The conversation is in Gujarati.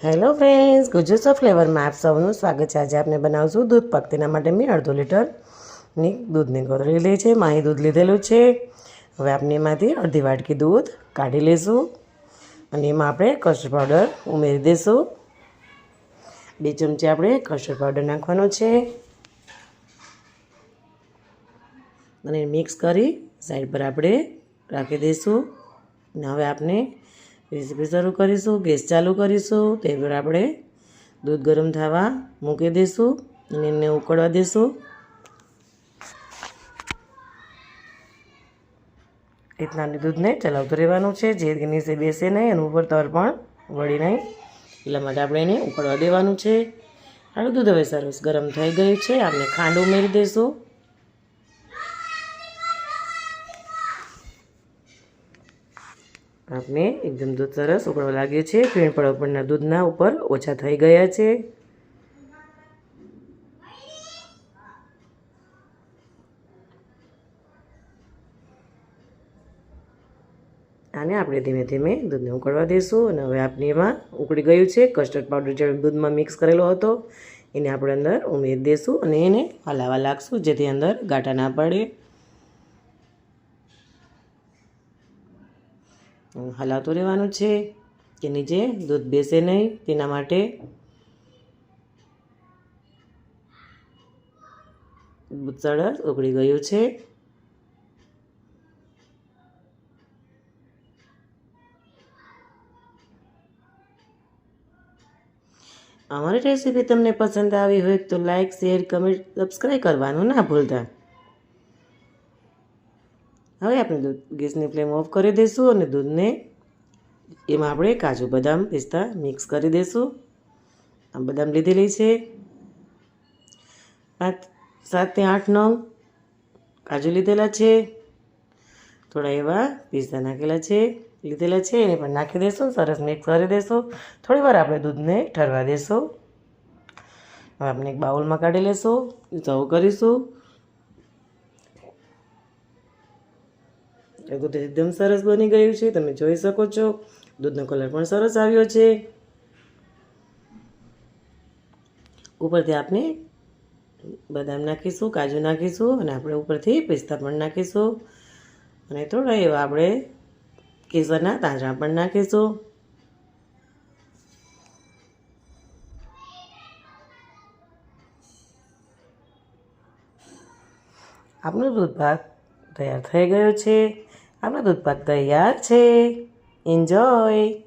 હેલો ફ્રેન્ડ્સ ગુજરાતો ફ્લેવરમાં આપ સૌનું સ્વાગત છે આજે આપણે બનાવશું દૂધ પાક તેના માટે મેં અડધો લીટરની દૂધની ગોતરી લીધી છે માહી દૂધ લીધેલું છે હવે આપણે એમાંથી અડધી વાટકી દૂધ કાઢી લઈશું અને એમાં આપણે કસ્ટર્ડ પાવડર ઉમેરી દઈશું બે ચમચી આપણે કસ્ટર્ડ પાવડર નાખવાનો છે અને મિક્સ કરી સાઈડ પર આપણે રાખી દઈશું અને હવે આપણે રેસીપી શરૂ કરીશું, ગેસ ચાલુ કરીશું, તે પર આપણે દૂધ ગરમ થવા મૂકી દઈશું અને એને ઉકળવા દઈશું. રીતના દૂધને ચલાવતું રહેવાનું છે, જે નીચે બેસે નહીં, એનું ઉપર તર પણ વળી નહીં. એટલા માટે આપણે એને ઉકળવા દેવાનું છે. આપણું દૂધ હવે સરસ ગરમ થઈ ગયું છે, આપણે ખાંડ ઉમેરી દઈશું. આપણે એકદમ દૂધ સરસ ઉકળવા લાગ્યું છે. ફીણ પણ ઉપરના દૂધના ઉપર ઓછા થઈ ગયા છે. આને આપણે ધીમે ધીમે દૂધને ઉકળવા દઈશું અને હવે આપણે એમાં ઉકળી ગયું છે. કસ્ટર્ડ પાવડર જે દૂધમાં મિક્સ કરેલો હતો. એને આપણે અંદર ઉમેરી દઈશું અને એને હલાવવા લાગશું જેથી અંદર ગાંઠા ના પડે. હલાવતું રહેવાનું છે કે નીચે, દૂધ બેસે નહીં, તેના માટે સરસ ઉકળી ગયું છે. અમારી રેસીપી તમને પસંદ આવી હોય તો લાઇક શેર, કમેન્ટ, સબસ્ક્રાઈબ કરવાનું ના ભૂલતા. હવે આપણે દૂધ, ગેસની ફ્લેમ ઓફ કરી દઈશું અને દૂધને એમાં આપણે કાજુ બદામ પિસ્તા મિક્સ કરી દઈશું. આ બદામ લીધેલી છે. પાંચ સાતથી આઠ નંગ કાજુ લીધેલા છે. થોડા એવા પિસ્તા નાખેલા છે, લીધેલા છે. એને પણ નાખી દઈશું, સરસ મિક્સ કરી દઈશું. થોડી વાર આપણે દૂધને ઠરવા દઈશું. હવે આપણે એક બાઉલમાં કાઢી લેશું સર્વ કરીશું. દૂધ એકદમ સરસ બની ગયું છે, તમે જોઈ શકો છો. દૂધનો કલર પણ સરસ આવ્યો છે. ઉપરથી આપણે બદામ નાખીશું, કાજુ નાખીશું અને આપણે ઉપરથી પિસ્તા પણ નાખીશું. અને થોડા એવા આપણે કેસરના તાંજા પણ નાખીશું. આપણો દૂધ ભાગ તૈયાર થઈ ગયો છે. આપણો દૂધપાક તૈયાર છે. એન્જોય